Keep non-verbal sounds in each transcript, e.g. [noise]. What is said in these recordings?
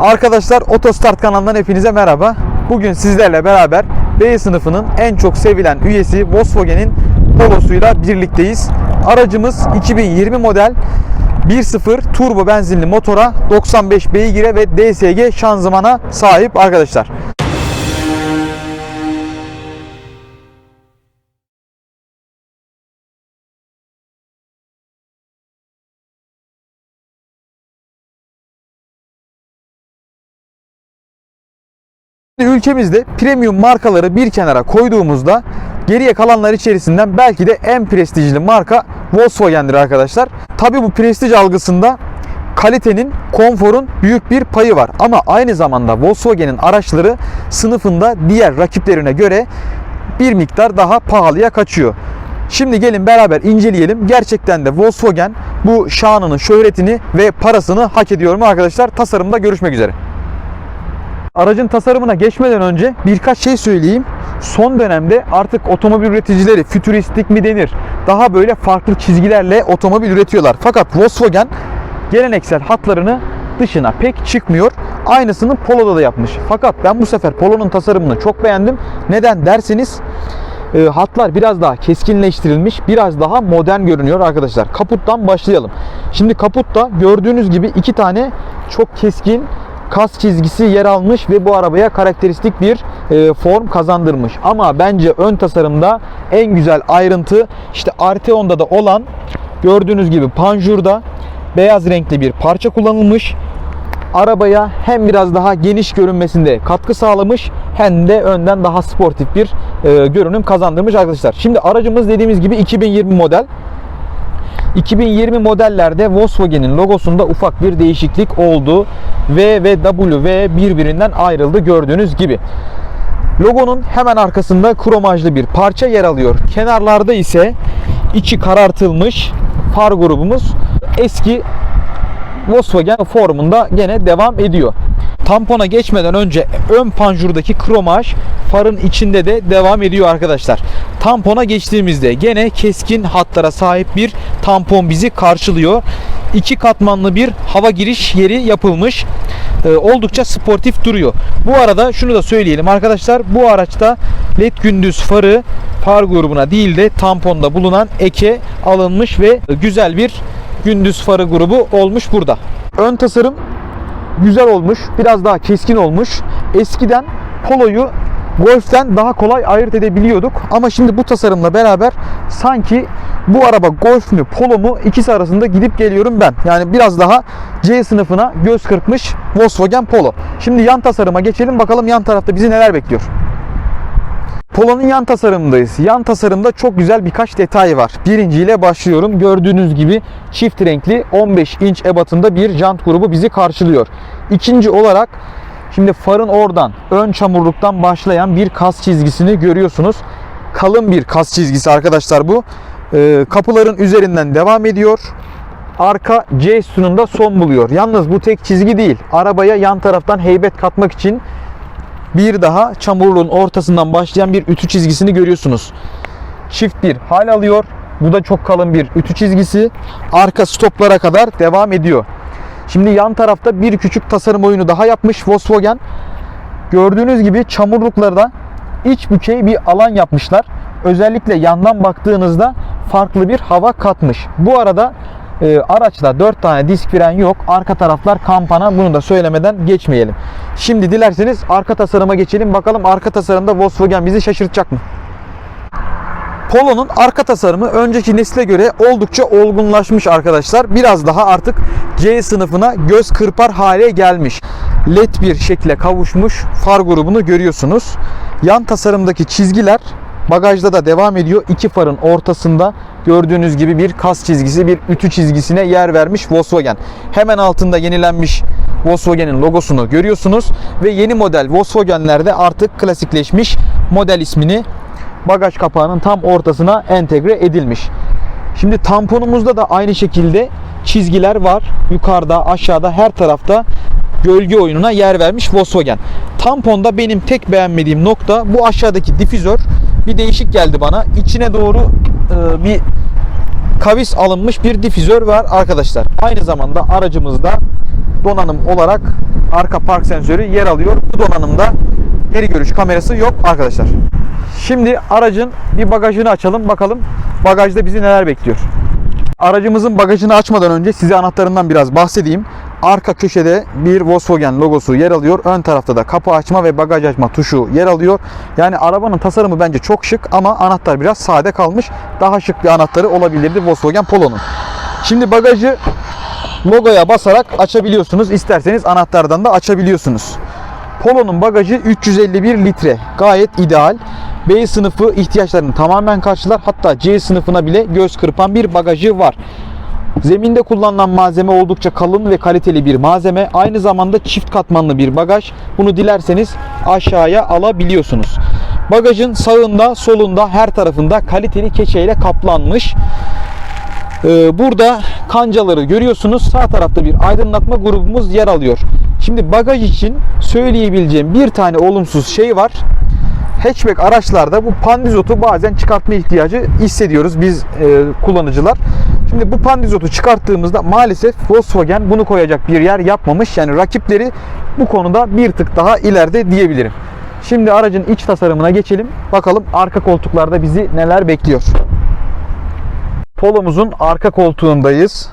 Arkadaşlar Otostart kanalından hepinize merhaba. Bugün sizlerle beraber B sınıfının en çok sevilen üyesi Volkswagen'in Polo'suyla birlikteyiz. Aracımız 2020 model 1.0 turbo benzinli motora 95 beygire ve DSG şanzımana sahip arkadaşlar. Ülkemizde premium markaları bir kenara koyduğumuzda geriye kalanlar içerisinden belki de en prestijli marka Volkswagen'dir arkadaşlar. Tabi bu prestij algısında kalitenin, konforun büyük bir payı var. Ama aynı zamanda Volkswagen'in araçları sınıfında diğer rakiplerine göre bir miktar daha pahalıya kaçıyor. Şimdi gelin beraber inceleyelim. Gerçekten de Volkswagen bu şanının şöhretini ve parasını hak ediyor mu arkadaşlar? Tasarımda görüşmek üzere. Aracın tasarımına geçmeden önce birkaç şey söyleyeyim. Son dönemde artık otomobil üreticileri fütüristik mi denir? Daha böyle farklı çizgilerle otomobil üretiyorlar. Fakat Volkswagen geleneksel hatlarını dışına pek çıkmıyor. Aynısını Polo'da da yapmış. Fakat ben bu sefer Polo'nun tasarımını çok beğendim. Neden derseniz e, hatlar biraz daha keskinleştirilmiş, biraz daha modern görünüyor arkadaşlar. Kaputtan başlayalım. Şimdi kaputta gördüğünüz gibi iki tane çok keskin kas çizgisi yer almış ve bu arabaya karakteristik bir e, form kazandırmış. Ama bence ön tasarımda en güzel ayrıntı işte Arteon'da da olan gördüğünüz gibi panjurda beyaz renkli bir parça kullanılmış. Arabaya hem biraz daha geniş görünmesinde katkı sağlamış hem de önden daha sportif bir e, görünüm kazandırmış arkadaşlar. Şimdi aracımız dediğimiz gibi 2020 model. 2020 modellerde Volkswagen'in logosunda ufak bir değişiklik oldu. V ve W birbirinden ayrıldı gördüğünüz gibi. Logonun hemen arkasında kromajlı bir parça yer alıyor. Kenarlarda ise içi karartılmış far grubumuz eski Volkswagen formunda gene devam ediyor. Tampona geçmeden önce ön panjurdaki kromaj farın içinde de devam ediyor arkadaşlar. Tampona geçtiğimizde gene keskin hatlara sahip bir tampon bizi karşılıyor. İki katmanlı bir hava giriş yeri yapılmış. Ee, oldukça sportif duruyor. Bu arada şunu da söyleyelim arkadaşlar. Bu araçta LED gündüz farı far grubuna değil de tamponda bulunan eke alınmış ve güzel bir gündüz farı grubu olmuş burada. Ön tasarım güzel olmuş. Biraz daha keskin olmuş. Eskiden Polo'yu Golf'ten daha kolay ayırt edebiliyorduk. Ama şimdi bu tasarımla beraber sanki bu araba Golf mü Polo mu ikisi arasında gidip geliyorum ben. Yani biraz daha C sınıfına göz kırpmış Volkswagen Polo. Şimdi yan tasarıma geçelim bakalım yan tarafta bizi neler bekliyor. Polo'nun yan tasarımındayız. Yan tasarımda çok güzel birkaç detay var. Birinciyle başlıyorum. Gördüğünüz gibi çift renkli 15 inç ebatında bir jant grubu bizi karşılıyor. İkinci olarak şimdi farın oradan ön çamurluktan başlayan bir kas çizgisini görüyorsunuz. Kalın bir kas çizgisi arkadaşlar bu. Ee, kapıların üzerinden devam ediyor. Arka C sütununda son buluyor. Yalnız bu tek çizgi değil. Arabaya yan taraftan heybet katmak için bir daha çamurluğun ortasından başlayan bir ütü çizgisini görüyorsunuz. Çift bir hal alıyor. Bu da çok kalın bir ütü çizgisi. Arka stoplara kadar devam ediyor. Şimdi yan tarafta bir küçük tasarım oyunu daha yapmış Volkswagen. Gördüğünüz gibi çamurluklarda iç bükey bir alan yapmışlar. Özellikle yandan baktığınızda farklı bir hava katmış. Bu arada e, araçta 4 tane disk fren yok. Arka taraflar kampana. Bunu da söylemeden geçmeyelim. Şimdi dilerseniz arka tasarıma geçelim. Bakalım arka tasarımda Volkswagen bizi şaşırtacak mı? Polo'nun arka tasarımı önceki nesile göre oldukça olgunlaşmış arkadaşlar. Biraz daha artık C sınıfına göz kırpar hale gelmiş. LED bir şekle kavuşmuş far grubunu görüyorsunuz. Yan tasarımdaki çizgiler bagajda da devam ediyor. İki farın ortasında gördüğünüz gibi bir kas çizgisi, bir ütü çizgisine yer vermiş Volkswagen. Hemen altında yenilenmiş Volkswagen'in logosunu görüyorsunuz ve yeni model Volkswagen'lerde artık klasikleşmiş model ismini bagaj kapağının tam ortasına entegre edilmiş. Şimdi tamponumuzda da aynı şekilde çizgiler var. Yukarıda, aşağıda, her tarafta gölge oyununa yer vermiş Volkswagen. Tamponda benim tek beğenmediğim nokta bu aşağıdaki difüzör bir değişik geldi bana. İçine doğru e, bir kavis alınmış bir difüzör var arkadaşlar. Aynı zamanda aracımızda donanım olarak arka park sensörü yer alıyor. Bu donanımda geri görüş kamerası yok arkadaşlar. Şimdi aracın bir bagajını açalım bakalım bagajda bizi neler bekliyor. Aracımızın bagajını açmadan önce size anahtarından biraz bahsedeyim. Arka köşede bir Volkswagen logosu yer alıyor. Ön tarafta da kapı açma ve bagaj açma tuşu yer alıyor. Yani arabanın tasarımı bence çok şık ama anahtar biraz sade kalmış. Daha şık bir anahtarı olabilirdi Volkswagen Polo'nun. Şimdi bagajı logoya basarak açabiliyorsunuz. İsterseniz anahtardan da açabiliyorsunuz. Polo'nun bagajı 351 litre. Gayet ideal. B sınıfı ihtiyaçlarını tamamen karşılar. Hatta C sınıfına bile göz kırpan bir bagajı var. Zeminde kullanılan malzeme oldukça kalın ve kaliteli bir malzeme. Aynı zamanda çift katmanlı bir bagaj. Bunu dilerseniz aşağıya alabiliyorsunuz. Bagajın sağında, solunda, her tarafında kaliteli keçeyle kaplanmış. Ee, burada kancaları görüyorsunuz. Sağ tarafta bir aydınlatma grubumuz yer alıyor. Şimdi bagaj için söyleyebileceğim bir tane olumsuz şey var. Hatchback araçlarda bu pandizotu bazen çıkartma ihtiyacı hissediyoruz biz e, kullanıcılar. Şimdi bu pandizotu çıkarttığımızda maalesef Volkswagen bunu koyacak bir yer yapmamış. Yani rakipleri bu konuda bir tık daha ileride diyebilirim. Şimdi aracın iç tasarımına geçelim. Bakalım arka koltuklarda bizi neler bekliyor. Polo'muzun arka koltuğundayız.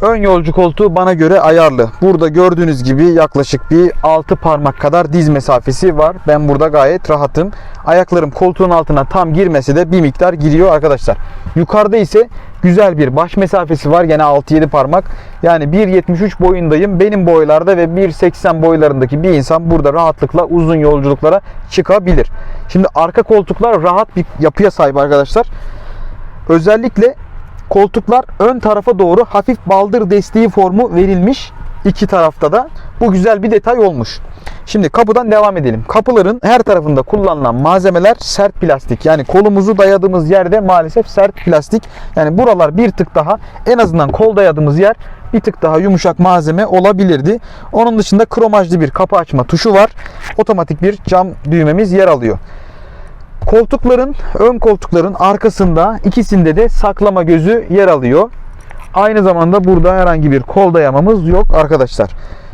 Ön yolcu koltuğu bana göre ayarlı. Burada gördüğünüz gibi yaklaşık bir 6 parmak kadar diz mesafesi var. Ben burada gayet rahatım. Ayaklarım koltuğun altına tam girmese de bir miktar giriyor arkadaşlar. Yukarıda ise güzel bir baş mesafesi var. Gene 6-7 parmak. Yani 1.73 boyundayım. Benim boylarda ve 1.80 boylarındaki bir insan burada rahatlıkla uzun yolculuklara çıkabilir. Şimdi arka koltuklar rahat bir yapıya sahip arkadaşlar. Özellikle koltuklar ön tarafa doğru hafif baldır desteği formu verilmiş. iki tarafta da. Bu güzel bir detay olmuş. Şimdi kapıdan devam edelim. Kapıların her tarafında kullanılan malzemeler sert plastik. Yani kolumuzu dayadığımız yerde maalesef sert plastik. Yani buralar bir tık daha en azından kol dayadığımız yer bir tık daha yumuşak malzeme olabilirdi. Onun dışında kromajlı bir kapı açma tuşu var. Otomatik bir cam düğmemiz yer alıyor. Koltukların, ön koltukların arkasında ikisinde de saklama gözü yer alıyor. Aynı zamanda burada herhangi bir kol dayamamız yok arkadaşlar.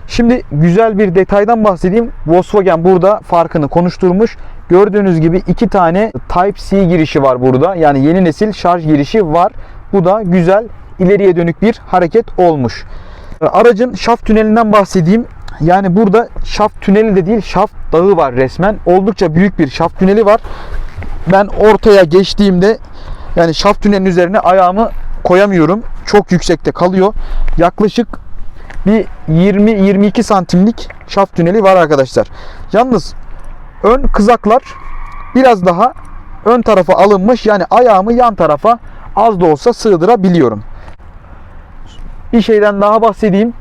Şimdi güzel bir detaydan bahsedeyim. Volkswagen burada farkını konuşturmuş. Gördüğünüz gibi iki tane Type-C girişi var burada. Yani yeni nesil şarj girişi var. Bu da güzel ileriye dönük bir hareket olmuş. Aracın şaft tünelinden bahsedeyim. Yani burada şaft tüneli de değil şaft dağı var resmen. Oldukça büyük bir şaft tüneli var. Ben ortaya geçtiğimde yani şaft tünelin üzerine ayağımı koyamıyorum. Çok yüksekte kalıyor. Yaklaşık bir 20-22 santimlik şaft tüneli var arkadaşlar. Yalnız ön kızaklar biraz daha ön tarafa alınmış. Yani ayağımı yan tarafa az da olsa sığdırabiliyorum. Bir şeyden daha bahsedeyim.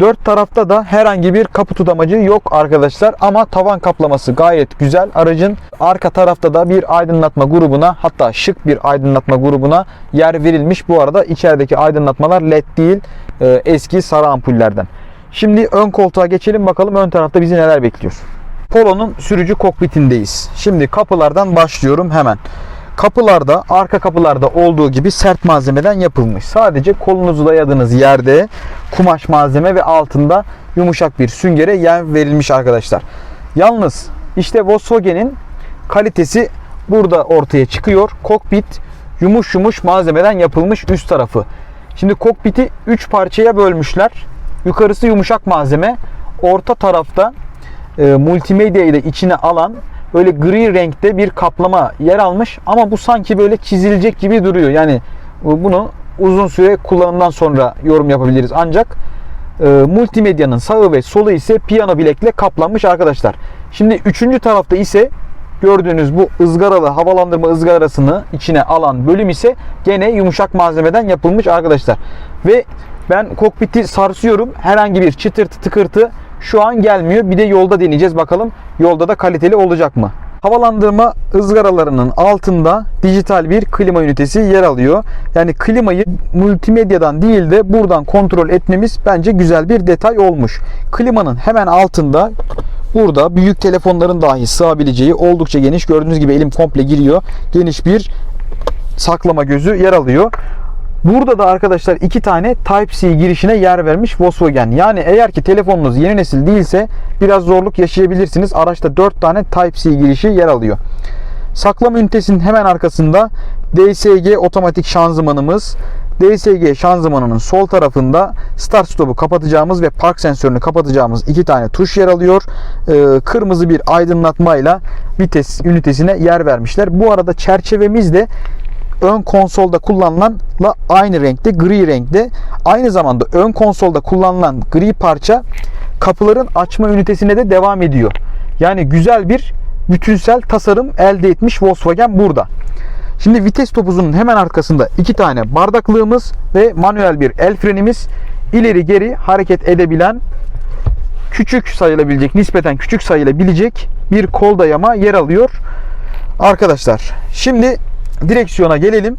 Dört tarafta da herhangi bir kapı tutamacı yok arkadaşlar ama tavan kaplaması gayet güzel. Aracın arka tarafta da bir aydınlatma grubuna hatta şık bir aydınlatma grubuna yer verilmiş. Bu arada içerideki aydınlatmalar led değil e, eski sarı ampullerden. Şimdi ön koltuğa geçelim bakalım ön tarafta bizi neler bekliyor. Polo'nun sürücü kokpitindeyiz. Şimdi kapılardan başlıyorum hemen. Kapılarda, arka kapılarda olduğu gibi sert malzemeden yapılmış. Sadece kolunuzu dayadığınız yerde kumaş malzeme ve altında yumuşak bir süngere yer verilmiş arkadaşlar. Yalnız işte Volkswagen'in kalitesi burada ortaya çıkıyor. Kokpit yumuş yumuş malzemeden yapılmış üst tarafı. Şimdi kokpiti 3 parçaya bölmüşler. Yukarısı yumuşak malzeme. Orta tarafta e, multimedyayı da içine alan böyle gri renkte bir kaplama yer almış ama bu sanki böyle çizilecek gibi duruyor. Yani bunu uzun süre kullanımdan sonra yorum yapabiliriz. Ancak e, multimedyanın sağı ve solu ise piyano bilekle kaplanmış arkadaşlar. Şimdi üçüncü tarafta ise gördüğünüz bu ızgaralı havalandırma ızgarasını içine alan bölüm ise gene yumuşak malzemeden yapılmış arkadaşlar. Ve ben kokpiti sarsıyorum. Herhangi bir çıtırtı tıkırtı şu an gelmiyor. Bir de yolda deneyeceğiz bakalım. Yolda da kaliteli olacak mı? Havalandırma ızgaralarının altında dijital bir klima ünitesi yer alıyor. Yani klimayı multimedyadan değil de buradan kontrol etmemiz bence güzel bir detay olmuş. Klimanın hemen altında burada büyük telefonların dahi sığabileceği oldukça geniş gördüğünüz gibi elim komple giriyor. Geniş bir saklama gözü yer alıyor. Burada da arkadaşlar iki tane Type-C girişine yer vermiş Volkswagen. Yani eğer ki telefonunuz yeni nesil değilse biraz zorluk yaşayabilirsiniz. Araçta 4 tane Type-C girişi yer alıyor. Saklama ünitesinin hemen arkasında DSG otomatik şanzımanımız. DSG şanzımanının sol tarafında start stop'u kapatacağımız ve park sensörünü kapatacağımız iki tane tuş yer alıyor. Ee, kırmızı bir aydınlatmayla vites ünitesine yer vermişler. Bu arada çerçevemiz de ön konsolda kullanılanla aynı renkte, gri renkte. Aynı zamanda ön konsolda kullanılan gri parça kapıların açma ünitesine de devam ediyor. Yani güzel bir bütünsel tasarım elde etmiş Volkswagen burada. Şimdi vites topuzunun hemen arkasında iki tane bardaklığımız ve manuel bir el frenimiz ileri geri hareket edebilen küçük sayılabilecek, nispeten küçük sayılabilecek bir kol dayama yer alıyor. Arkadaşlar şimdi direksiyona gelelim.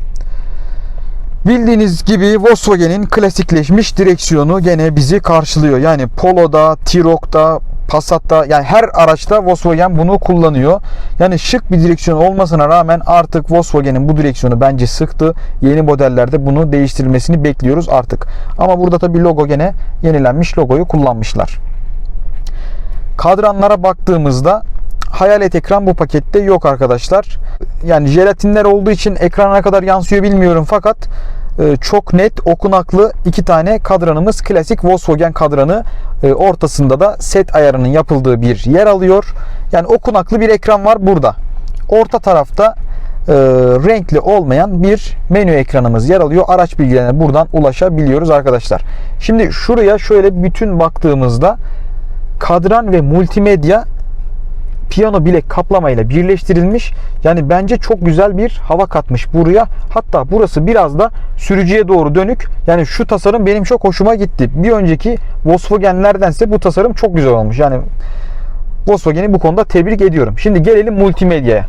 Bildiğiniz gibi Volkswagen'in klasikleşmiş direksiyonu gene bizi karşılıyor. Yani Polo'da, T-Roc'da, Passat'ta yani her araçta Volkswagen bunu kullanıyor. Yani şık bir direksiyon olmasına rağmen artık Volkswagen'in bu direksiyonu bence sıktı. Yeni modellerde bunu değiştirilmesini bekliyoruz artık. Ama burada tabi logo gene yenilenmiş logoyu kullanmışlar. Kadranlara baktığımızda hayalet ekran bu pakette yok arkadaşlar. Yani jelatinler olduğu için ekrana kadar yansıyor bilmiyorum fakat e, çok net okunaklı iki tane kadranımız klasik Volkswagen kadranı E, ortasında da set ayarının yapıldığı bir yer alıyor. Yani okunaklı bir ekran var burada. Orta tarafta e, renkli olmayan bir menü ekranımız yer alıyor. Araç bilgilerine buradan ulaşabiliyoruz arkadaşlar. Şimdi şuraya şöyle bütün baktığımızda kadran ve multimedya piyano bilek kaplamayla birleştirilmiş. Yani bence çok güzel bir hava katmış buraya. Hatta burası biraz da sürücüye doğru dönük. Yani şu tasarım benim çok hoşuma gitti. Bir önceki Volkswagen'lerdense bu tasarım çok güzel olmuş. Yani Volkswagen'i bu konuda tebrik ediyorum. Şimdi gelelim multimedyaya.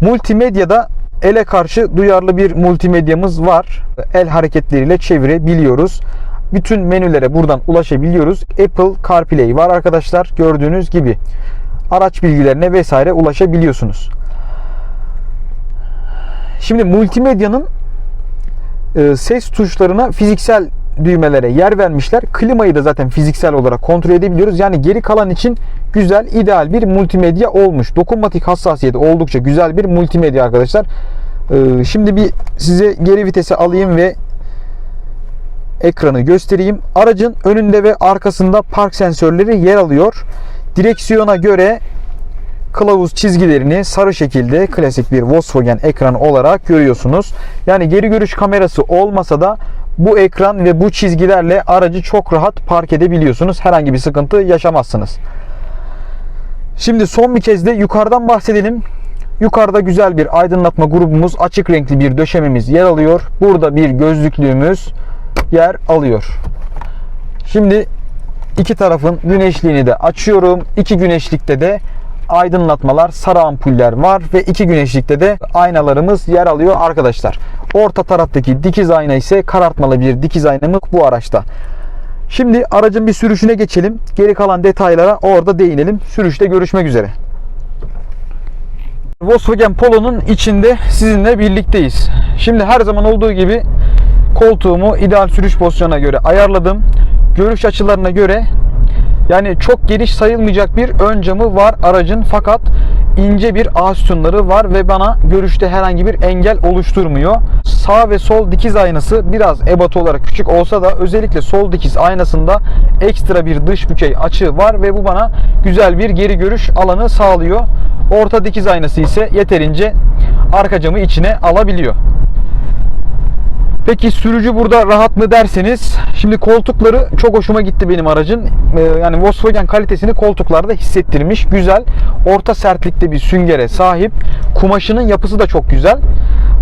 Multimedyada ele karşı duyarlı bir multimedyamız var. El hareketleriyle çevirebiliyoruz. Bütün menülere buradan ulaşabiliyoruz. Apple CarPlay var arkadaşlar gördüğünüz gibi araç bilgilerine vesaire ulaşabiliyorsunuz. Şimdi multimedyanın e, ses tuşlarına fiziksel düğmelere yer vermişler. Klimayı da zaten fiziksel olarak kontrol edebiliyoruz. Yani geri kalan için güzel, ideal bir multimedya olmuş. Dokunmatik hassasiyeti oldukça güzel bir multimedya arkadaşlar. E, şimdi bir size geri vitesi alayım ve ekranı göstereyim. Aracın önünde ve arkasında park sensörleri yer alıyor. Direksiyona göre kılavuz çizgilerini sarı şekilde klasik bir Volkswagen ekranı olarak görüyorsunuz. Yani geri görüş kamerası olmasa da bu ekran ve bu çizgilerle aracı çok rahat park edebiliyorsunuz. Herhangi bir sıkıntı yaşamazsınız. Şimdi son bir kez de yukarıdan bahsedelim. Yukarıda güzel bir aydınlatma grubumuz, açık renkli bir döşememiz yer alıyor. Burada bir gözlüklüğümüz yer alıyor. Şimdi iki tarafın güneşliğini de açıyorum. İki güneşlikte de aydınlatmalar, sarı ampuller var ve iki güneşlikte de aynalarımız yer alıyor arkadaşlar. Orta taraftaki dikiz ayna ise karartmalı bir dikiz aynamız bu araçta. Şimdi aracın bir sürüşüne geçelim. Geri kalan detaylara orada değinelim. Sürüşte görüşmek üzere. Volkswagen Polo'nun içinde sizinle birlikteyiz. Şimdi her zaman olduğu gibi koltuğumu ideal sürüş pozisyonuna göre ayarladım. Görüş açılarına göre yani çok geniş sayılmayacak bir ön camı var aracın fakat ince bir sütunları var ve bana görüşte herhangi bir engel oluşturmuyor. Sağ ve sol dikiz aynası biraz ebatı olarak küçük olsa da özellikle sol dikiz aynasında ekstra bir dış bükey açı var ve bu bana güzel bir geri görüş alanı sağlıyor. Orta dikiz aynası ise yeterince arka camı içine alabiliyor. Peki sürücü burada rahat mı derseniz şimdi koltukları çok hoşuma gitti benim aracın. Ee, yani Volkswagen kalitesini koltuklarda hissettirmiş. Güzel. Orta sertlikte bir süngere sahip. Kumaşının yapısı da çok güzel.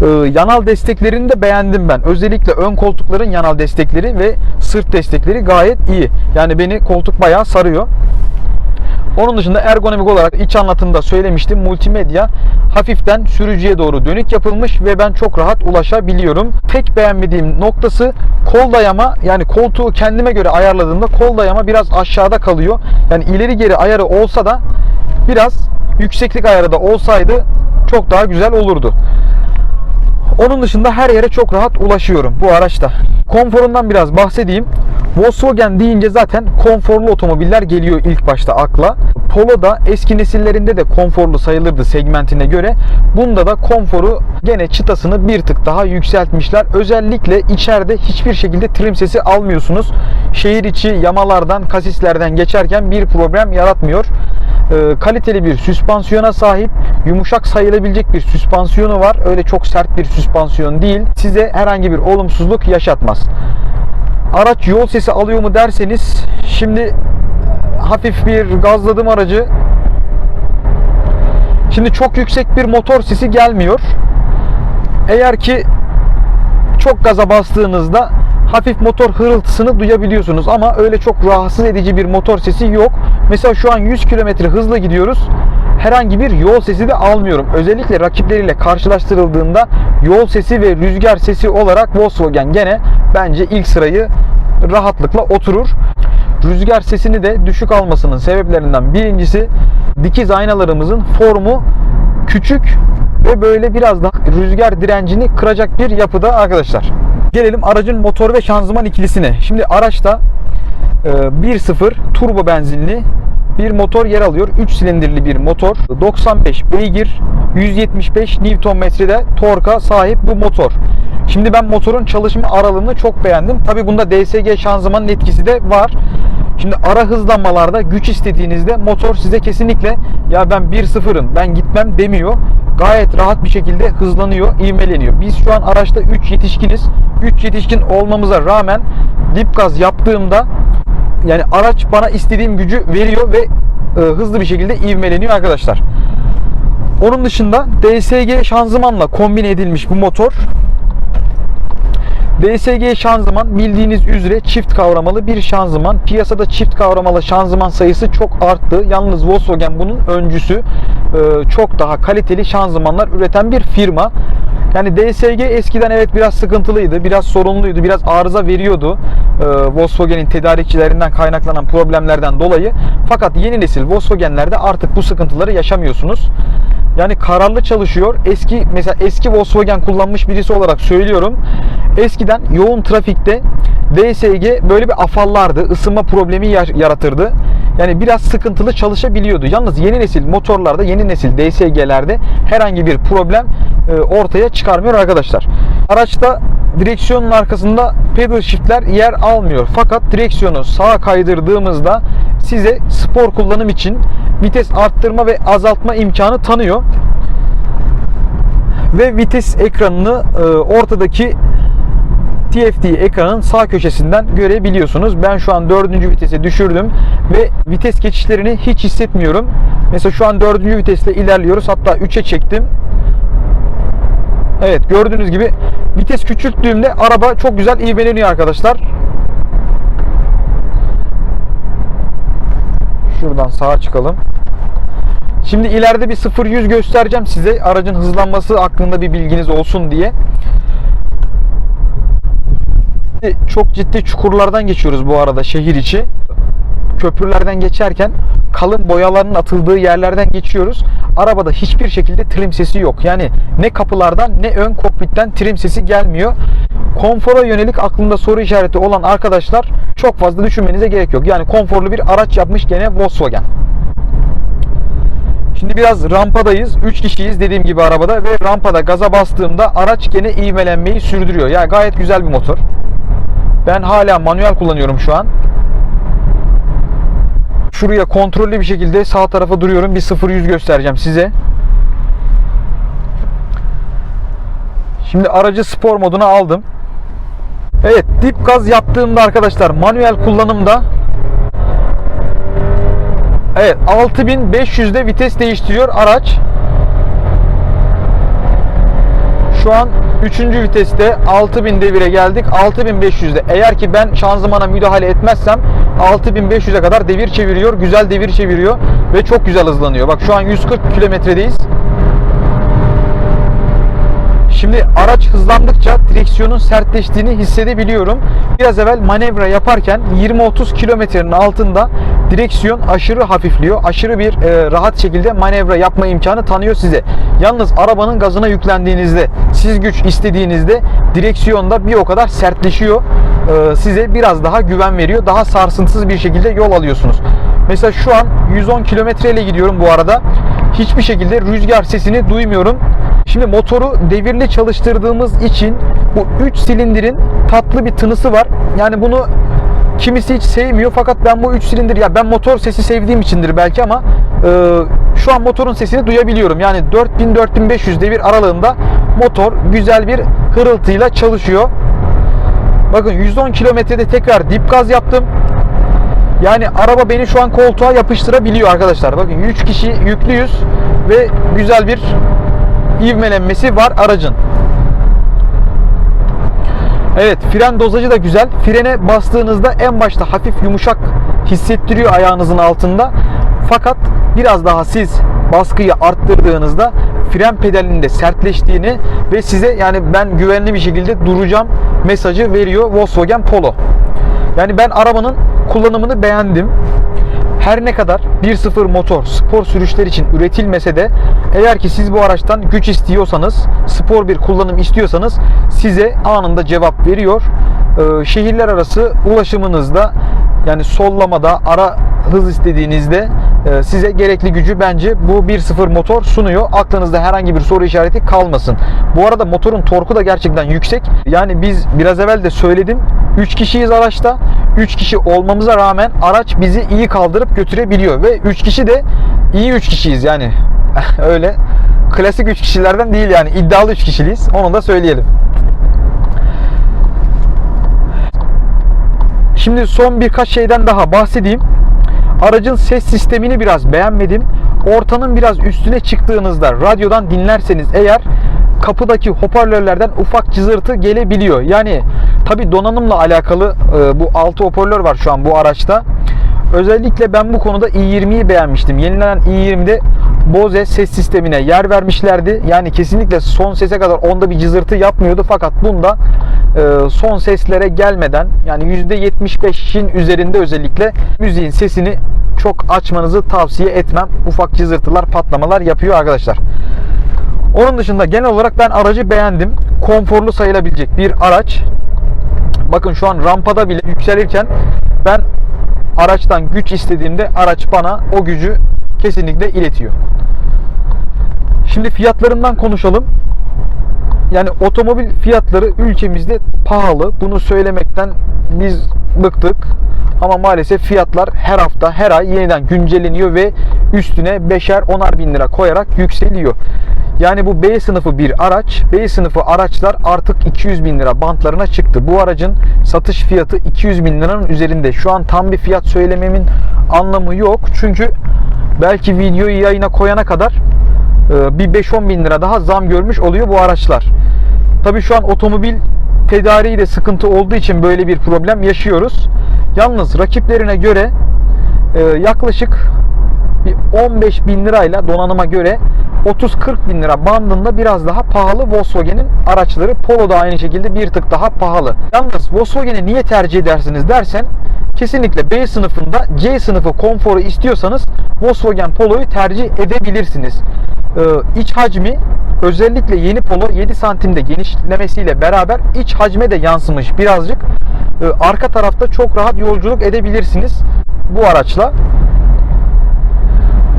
Ee, yanal desteklerini de beğendim ben. Özellikle ön koltukların yanal destekleri ve sırt destekleri gayet iyi. Yani beni koltuk bayağı sarıyor. Onun dışında ergonomik olarak iç anlatımda söylemiştim. Multimedya hafiften sürücüye doğru dönük yapılmış ve ben çok rahat ulaşabiliyorum. Tek beğenmediğim noktası kol dayama yani koltuğu kendime göre ayarladığımda kol dayama biraz aşağıda kalıyor. Yani ileri geri ayarı olsa da biraz yükseklik ayarı da olsaydı çok daha güzel olurdu. Onun dışında her yere çok rahat ulaşıyorum bu araçta. Konforundan biraz bahsedeyim. Volkswagen deyince zaten konforlu otomobiller geliyor ilk başta akla. Polo da eski nesillerinde de konforlu sayılırdı segmentine göre. Bunda da konforu gene çıtasını bir tık daha yükseltmişler. Özellikle içeride hiçbir şekilde trim sesi almıyorsunuz. Şehir içi yamalardan, kasislerden geçerken bir problem yaratmıyor. Ee, kaliteli bir süspansiyona sahip, yumuşak sayılabilecek bir süspansiyonu var. Öyle çok sert bir süspansiyon değil. Size herhangi bir olumsuzluk yaşatmaz. Araç yol sesi alıyor mu derseniz şimdi hafif bir gazladım aracı. Şimdi çok yüksek bir motor sesi gelmiyor. Eğer ki çok gaza bastığınızda hafif motor hırıltısını duyabiliyorsunuz ama öyle çok rahatsız edici bir motor sesi yok. Mesela şu an 100 km hızla gidiyoruz. Herhangi bir yol sesi de almıyorum. Özellikle rakipleriyle karşılaştırıldığında yol sesi ve rüzgar sesi olarak Volkswagen gene bence ilk sırayı rahatlıkla oturur. Rüzgar sesini de düşük almasının sebeplerinden birincisi dikiz aynalarımızın formu küçük ve böyle biraz daha rüzgar direncini kıracak bir yapıda arkadaşlar. Gelelim aracın motor ve şanzıman ikilisine. Şimdi araçta e, 1.0 turbo benzinli bir motor yer alıyor. 3 silindirli bir motor. 95 beygir, 175 Nm'de torka sahip bu motor. Şimdi ben motorun çalışma aralığını çok beğendim. Tabi bunda DSG şanzımanın etkisi de var. Şimdi ara hızlanmalarda güç istediğinizde motor size kesinlikle ya ben 1.0'ım ben gitmem demiyor. Gayet rahat bir şekilde hızlanıyor, ivmeleniyor. Biz şu an araçta 3 yetişkiniz. 3 yetişkin olmamıza rağmen dip gaz yaptığımda yani araç bana istediğim gücü veriyor ve e, hızlı bir şekilde ivmeleniyor arkadaşlar. Onun dışında DSG şanzımanla kombine edilmiş bu motor. DSG şanzıman bildiğiniz üzere çift kavramalı bir şanzıman. Piyasada çift kavramalı şanzıman sayısı çok arttı. Yalnız Volkswagen bunun öncüsü. Ee, çok daha kaliteli şanzımanlar üreten bir firma. Yani DSG eskiden evet biraz sıkıntılıydı, biraz sorunluydu, biraz arıza veriyordu. Ee, Volkswagen'in tedarikçilerinden kaynaklanan problemlerden dolayı. Fakat yeni nesil Volkswagen'lerde artık bu sıkıntıları yaşamıyorsunuz. Yani kararlı çalışıyor. Eski mesela eski Volkswagen kullanmış birisi olarak söylüyorum. Eskiden yoğun trafikte DSG böyle bir afallardı. ısınma problemi yaratırdı. Yani biraz sıkıntılı çalışabiliyordu. Yalnız yeni nesil motorlarda, yeni nesil DSG'lerde herhangi bir problem e, ortaya çıkarmıyor arkadaşlar. Araçta direksiyonun arkasında pedal shift'ler yer almıyor. Fakat direksiyonu sağa kaydırdığımızda size spor kullanım için vites arttırma ve azaltma imkanı tanıyor. Ve vites ekranını e, ortadaki TFT ekranın sağ köşesinden görebiliyorsunuz. Ben şu an 4. vitese düşürdüm ve vites geçişlerini hiç hissetmiyorum. Mesela şu an 4. vitesle ilerliyoruz. Hatta 3'e çektim. Evet gördüğünüz gibi vites küçülttüğümde araba çok güzel ivmeleniyor arkadaşlar. Şuradan sağa çıkalım. Şimdi ileride bir 0-100 göstereceğim size. Aracın hızlanması hakkında bir bilginiz olsun diye. Çok ciddi çukurlardan geçiyoruz bu arada şehir içi. Köprülerden geçerken kalın boyaların atıldığı yerlerden geçiyoruz. Arabada hiçbir şekilde trim sesi yok. Yani ne kapılardan ne ön kokpitten trim sesi gelmiyor. Konfora yönelik aklında soru işareti olan arkadaşlar çok fazla düşünmenize gerek yok. Yani konforlu bir araç yapmış gene Volkswagen. Şimdi biraz rampadayız. 3 kişiyiz dediğim gibi arabada ve rampada gaza bastığımda araç gene ivmelenmeyi sürdürüyor. Yani gayet güzel bir motor. Ben hala manuel kullanıyorum şu an. Şuraya kontrollü bir şekilde sağ tarafa duruyorum. Bir 0-100 göstereceğim size. Şimdi aracı spor moduna aldım. Evet dip gaz yaptığımda arkadaşlar manuel kullanımda Evet 6500'de vites değiştiriyor araç. Şu an 3. viteste 6000 devire geldik. 6500'de. Eğer ki ben şanzımana müdahale etmezsem 6500'e kadar devir çeviriyor. Güzel devir çeviriyor ve çok güzel hızlanıyor. Bak şu an 140 kilometredeyiz. Şimdi araç hızlandıkça direksiyonun sertleştiğini hissedebiliyorum. Biraz evvel manevra yaparken 20-30 kilometrenin altında direksiyon aşırı hafifliyor. Aşırı bir e, rahat şekilde manevra yapma imkanı tanıyor size. Yalnız arabanın gazına yüklendiğinizde, siz güç istediğinizde direksiyonda bir o kadar sertleşiyor. E, size biraz daha güven veriyor. Daha sarsıntısız bir şekilde yol alıyorsunuz. Mesela şu an 110 kilometre ile gidiyorum bu arada. Hiçbir şekilde rüzgar sesini duymuyorum. Şimdi motoru devirli çalıştırdığımız için bu 3 silindirin tatlı bir tınısı var. Yani bunu kimisi hiç sevmiyor fakat ben bu 3 silindir ya ben motor sesi sevdiğim içindir belki ama e, şu an motorun sesini duyabiliyorum. Yani 4000-4500 devir aralığında motor güzel bir hırıltıyla çalışıyor. Bakın 110 kilometrede tekrar dip gaz yaptım. Yani araba beni şu an koltuğa yapıştırabiliyor arkadaşlar. Bakın 3 kişi yüklüyüz ve güzel bir ivmelenmesi var aracın. Evet fren dozajı da güzel. Frene bastığınızda en başta hafif yumuşak hissettiriyor ayağınızın altında. Fakat biraz daha siz baskıyı arttırdığınızda fren pedalinde sertleştiğini ve size yani ben güvenli bir şekilde duracağım mesajı veriyor Volkswagen Polo. Yani ben arabanın kullanımını beğendim. Her ne kadar 1.0 motor spor sürüşler için üretilmese de eğer ki siz bu araçtan güç istiyorsanız, spor bir kullanım istiyorsanız size anında cevap veriyor. Ee, şehirler arası ulaşımınızda yani sollamada, ara hız istediğinizde e, size gerekli gücü bence bu 1.0 motor sunuyor. Aklınızda herhangi bir soru işareti kalmasın. Bu arada motorun torku da gerçekten yüksek. Yani biz biraz evvel de söyledim. 3 kişiyiz araçta. 3 kişi olmamıza rağmen araç bizi iyi kaldırıp götürebiliyor ve 3 kişi de iyi 3 kişiyiz yani. [laughs] Öyle klasik 3 kişilerden değil yani iddialı 3 kişiliyiz. Onu da söyleyelim. Şimdi son birkaç şeyden daha bahsedeyim. Aracın ses sistemini biraz beğenmedim. Ortanın biraz üstüne çıktığınızda radyodan dinlerseniz eğer kapıdaki hoparlörlerden ufak cızırtı gelebiliyor. Yani tabi donanımla alakalı e, bu 6 hoparlör var şu an bu araçta. Özellikle ben bu konuda i20'yi beğenmiştim. Yenilenen i20'de Bose ses sistemine yer vermişlerdi. Yani kesinlikle son sese kadar onda bir cızırtı yapmıyordu. Fakat bunda son seslere gelmeden yani %75'in üzerinde özellikle müziğin sesini çok açmanızı tavsiye etmem. Ufak cızırtılar, patlamalar yapıyor arkadaşlar. Onun dışında genel olarak ben aracı beğendim. Konforlu sayılabilecek bir araç. Bakın şu an rampada bile yükselirken ben araçtan güç istediğimde araç bana o gücü kesinlikle iletiyor. Şimdi fiyatlarından konuşalım. Yani otomobil fiyatları ülkemizde pahalı. Bunu söylemekten biz bıktık. Ama maalesef fiyatlar her hafta, her ay yeniden güncelleniyor ve üstüne beşer, onar bin lira koyarak yükseliyor. Yani bu B sınıfı bir araç. B sınıfı araçlar artık 200 bin lira bantlarına çıktı. Bu aracın satış fiyatı 200 bin liranın üzerinde. Şu an tam bir fiyat söylememin anlamı yok. Çünkü belki videoyu yayına koyana kadar bir 5-10 bin lira daha zam görmüş oluyor bu araçlar. Tabii şu an otomobil tedariği de sıkıntı olduğu için böyle bir problem yaşıyoruz. Yalnız rakiplerine göre e, yaklaşık bir 15 bin lirayla donanıma göre 30-40 bin lira bandında biraz daha pahalı Volkswagen'in araçları. Polo da aynı şekilde bir tık daha pahalı. Yalnız Volkswagen'i niye tercih edersiniz dersen kesinlikle B sınıfında C sınıfı konforu istiyorsanız Volkswagen Polo'yu tercih edebilirsiniz. Ee, iç hacmi özellikle yeni Polo 7 santimde genişlemesiyle beraber iç hacme de yansımış birazcık. Ee, arka tarafta çok rahat yolculuk edebilirsiniz bu araçla.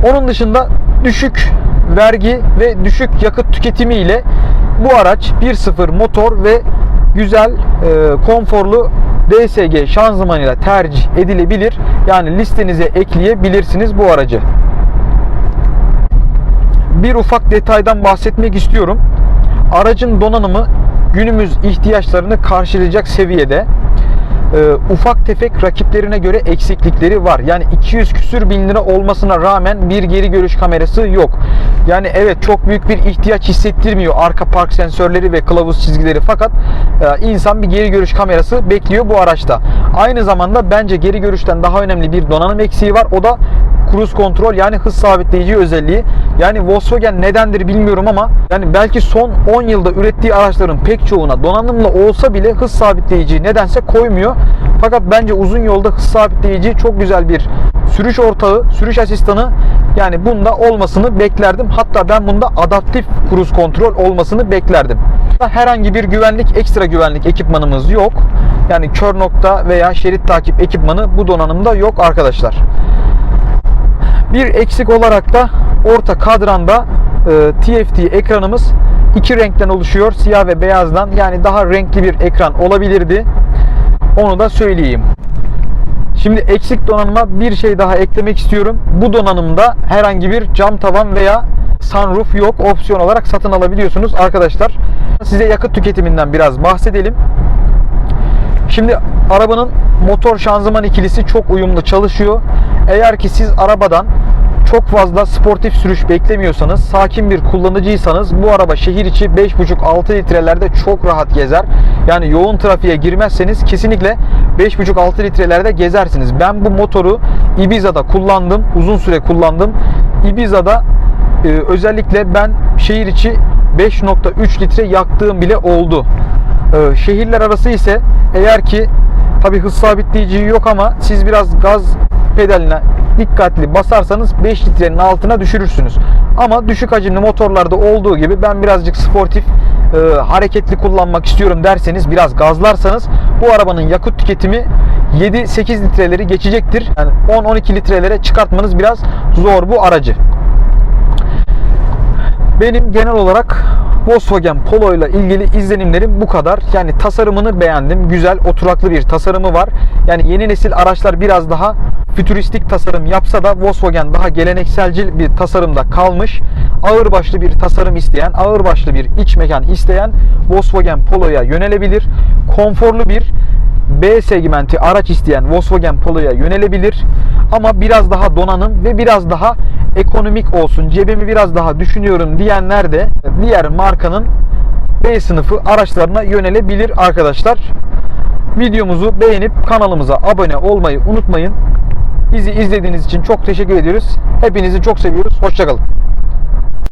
Onun dışında düşük vergi ve düşük yakıt tüketimi ile bu araç 1.0 motor ve güzel e, konforlu DSG şanzımanıyla tercih edilebilir. Yani listenize ekleyebilirsiniz bu aracı. Bir ufak detaydan bahsetmek istiyorum. Aracın donanımı günümüz ihtiyaçlarını karşılayacak seviyede e, ufak tefek rakiplerine göre eksiklikleri var. Yani 200 küsür bin lira olmasına rağmen bir geri görüş kamerası yok. Yani evet çok büyük bir ihtiyaç hissettirmiyor arka park sensörleri ve kılavuz çizgileri fakat e, insan bir geri görüş kamerası bekliyor bu araçta. Aynı zamanda bence geri görüşten daha önemli bir donanım eksiği var. O da cruise kontrol yani hız sabitleyici özelliği. Yani Volkswagen nedendir bilmiyorum ama yani belki son 10 yılda ürettiği araçların pek çoğuna donanımlı olsa bile hız sabitleyici nedense koymuyor. Fakat bence uzun yolda hız sabitleyici çok güzel bir sürüş ortağı, sürüş asistanı yani bunda olmasını beklerdim. Hatta ben bunda adaptif cruise kontrol olmasını beklerdim. Herhangi bir güvenlik, ekstra güvenlik ekipmanımız yok. Yani kör nokta veya şerit takip ekipmanı bu donanımda yok arkadaşlar. Bir eksik olarak da orta kadranda e, TFT ekranımız iki renkten oluşuyor. Siyah ve beyazdan. Yani daha renkli bir ekran olabilirdi. Onu da söyleyeyim. Şimdi eksik donanıma bir şey daha eklemek istiyorum. Bu donanımda herhangi bir cam tavan veya sunroof yok. Opsiyon olarak satın alabiliyorsunuz arkadaşlar. Size yakıt tüketiminden biraz bahsedelim. Şimdi arabanın motor şanzıman ikilisi çok uyumlu çalışıyor. Eğer ki siz arabadan çok fazla sportif sürüş beklemiyorsanız, sakin bir kullanıcıysanız bu araba şehir içi 5,5-6 litrelerde çok rahat gezer. Yani yoğun trafiğe girmezseniz kesinlikle 5,5-6 litrelerde gezersiniz. Ben bu motoru Ibiza'da kullandım, uzun süre kullandım. Ibiza'da e, özellikle ben şehir içi 5.3 litre yaktığım bile oldu. Ee, şehirler arası ise eğer ki tabi hız sabitleyici yok ama siz biraz gaz pedaline dikkatli basarsanız 5 litrenin altına düşürürsünüz. Ama düşük hacimli motorlarda olduğu gibi ben birazcık sportif e, hareketli kullanmak istiyorum derseniz biraz gazlarsanız bu arabanın yakıt tüketimi 7-8 litreleri geçecektir. Yani 10-12 litrelere çıkartmanız biraz zor bu aracı. Benim genel olarak Volkswagen Polo ile ilgili izlenimlerim bu kadar. Yani tasarımını beğendim. Güzel, oturaklı bir tasarımı var. Yani yeni nesil araçlar biraz daha fütüristik tasarım yapsa da Volkswagen daha gelenekselcil bir tasarımda kalmış. Ağırbaşlı bir tasarım isteyen, ağırbaşlı bir iç mekan isteyen Volkswagen Polo'ya yönelebilir. Konforlu bir B segmenti araç isteyen Volkswagen Polo'ya yönelebilir. Ama biraz daha donanım ve biraz daha ekonomik olsun, cebimi biraz daha düşünüyorum diyenler de diğer markanın B sınıfı araçlarına yönelebilir arkadaşlar. Videomuzu beğenip kanalımıza abone olmayı unutmayın. Bizi izlediğiniz için çok teşekkür ediyoruz. Hepinizi çok seviyoruz. Hoşçakalın.